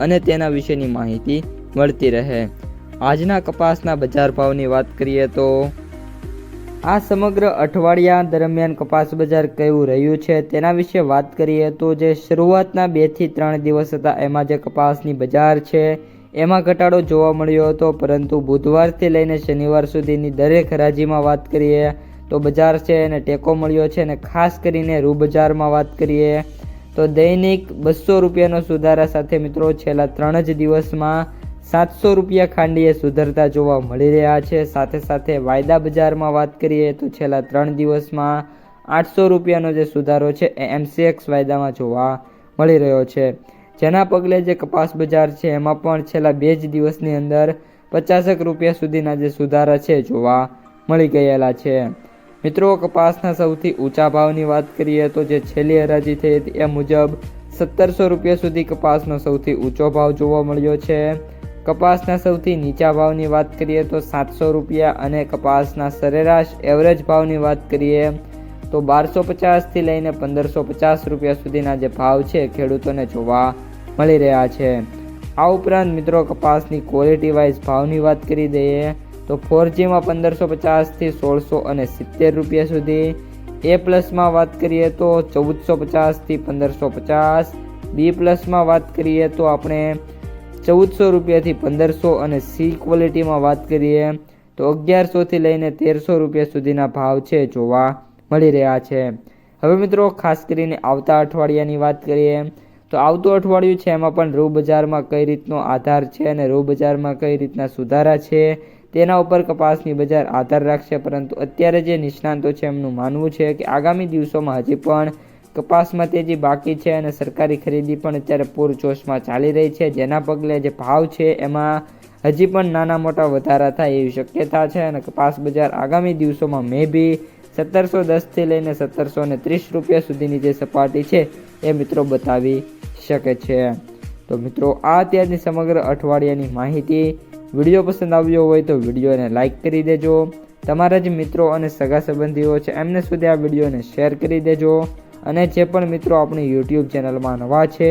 અને તેના વિશેની માહિતી મળતી રહે. આજના કપાસના બજાર ભાવની વાત કરીએ તો આ સમગ્ર અઠવાડિયા દરમિયાન કપાસ બજાર કેવું રહ્યું છે તેના વિશે વાત કરીએ તો જે શરૂઆતના બેથી ત્રણ દિવસ હતા એમાં જે કપાસની બજાર છે એમાં ઘટાડો જોવા મળ્યો હતો, પરંતુ બુધવારથી લઈને શનિવાર સુધીની દરેક હરાજીમાં વાત કરીએ તો બજાર છે એને ટેકો મળ્યો છે અને ખાસ કરીને રૂ બજારમાં વાત કરીએ તો દૈનિક બસો રૂપિયાનો સુધારા સાથે મિત્રો છેલ્લા ત્રણ જ દિવસમાં સાતસો રૂપિયા ખાંડીએ સુધરતા જોવા મળી રહ્યા છે. સાથે સાથે વાયદા બજારમાં વાત કરીએ તો છેલ્લા ત્રણ દિવસમાં આઠસો રૂપિયાનો જે સુધારો છે એ એમસીએક્સ વાયદામાં જોવા મળી રહ્યો છે. જેના પગલે જે કપાસ બજાર છે એમાં પણ છેલ્લા બે જ દિવસની અંદર પચાસેક રૂપિયા સુધીના જે સુધારા છે જોવા મળી ગયેલા છે. મિત્રો, કપાસના સૌથી ઊંચા ભાવની વાત કરીએ તો જે છેલ્લી હરાજી થઈ હતી એ મુજબ સત્તરસો રૂપિયા સુધી કપાસનો સૌથી ઊંચો ભાવ જોવા મળ્યો છે. કપાસના સૌથી નીચા ભાવની વાત કરીએ તો સાતસો રૂપિયા અને કપાસના સરેરાશ એવરેજ ભાવની વાત કરીએ તો બારસો પચાસથી લઈને પંદરસો પચાસ રૂપિયા સુધીના જે ભાવ છે, ખેડૂતોને જોવા મળી રહ્યા છે. આ ઉપરાંત મિત્રો, કપાસની ક્વોલિટી વાઇઝ ભાવની વાત કરી દઈએ તો ફોરજીમાં પંદરસો પચાસથી સોળસો અને સિત્તેર રૂપિયા સુધી. એ પ્લસમાં વાત કરીએ તો ચૌદસો પચાસથી પંદરસો પચાસ. બી પ્લસમાં વાત કરીએ તો આપણે ચૌદસો રૂપિયાથી પંદરસો અને સી ક્વોલિટીમાં વાત કરીએ તો અગિયારસોથી લઈને તેરસો રૂપિયા સુધીના ભાવ છે જોવા મળી રહ્યા છે. હવે મિત્રો ખાસ કરીને આવતા અઠવાડિયાની વાત કરીએ તો આવતું અઠવાડિયું છે એમાં પણ રૂ બજારમાં કઈ રીતનો આધાર છે અને રૂ બજારમાં કઈ રીતના સુધારા છે તેના ઉપર કપાસની બજાર આધાર રાખશે, પરંતુ અત્યારે જે નિષ્ણાંતો છે એમનું માનવું છે કે આગામી દિવસોમાં હજી પણ કપાસમાં તેજી બાકી છે અને સરકારી ખરીદી પણ અત્યારે પૂરજોશમાં ચાલી રહી છે. જેના પગલે જે ભાવ છે એમાં હજી પણ નાના મોટા વધારા થાય એવી શક્યતા છે અને કપાસ બજાર આગામી દિવસોમાં મે બી સત્તરસો દસથી લઈને સત્તરસો ને ત્રીસ રૂપિયા સુધીની જે સપાટી છે એ મિત્રો બતાવી શકે છે. તો મિત્રો, આ અત્યારની સમગ્ર અઠવાડિયાની માહિતી વીડિયો પસંદ આવ્યો હોય તો વિડીયોને લાઇક કરી દેજો. તમારા જે મિત્રો અને સગા સંબંધીઓ છે, એમને સુધી આ વિડીયોને શેર કરી દેજો. અને જે પણ મિત્રો આપણી યુટ્યુબ ચેનલમાં નવા છે,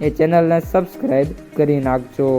એ ચેનલને સબસ્ક્રાઈબ કરી નાખજો.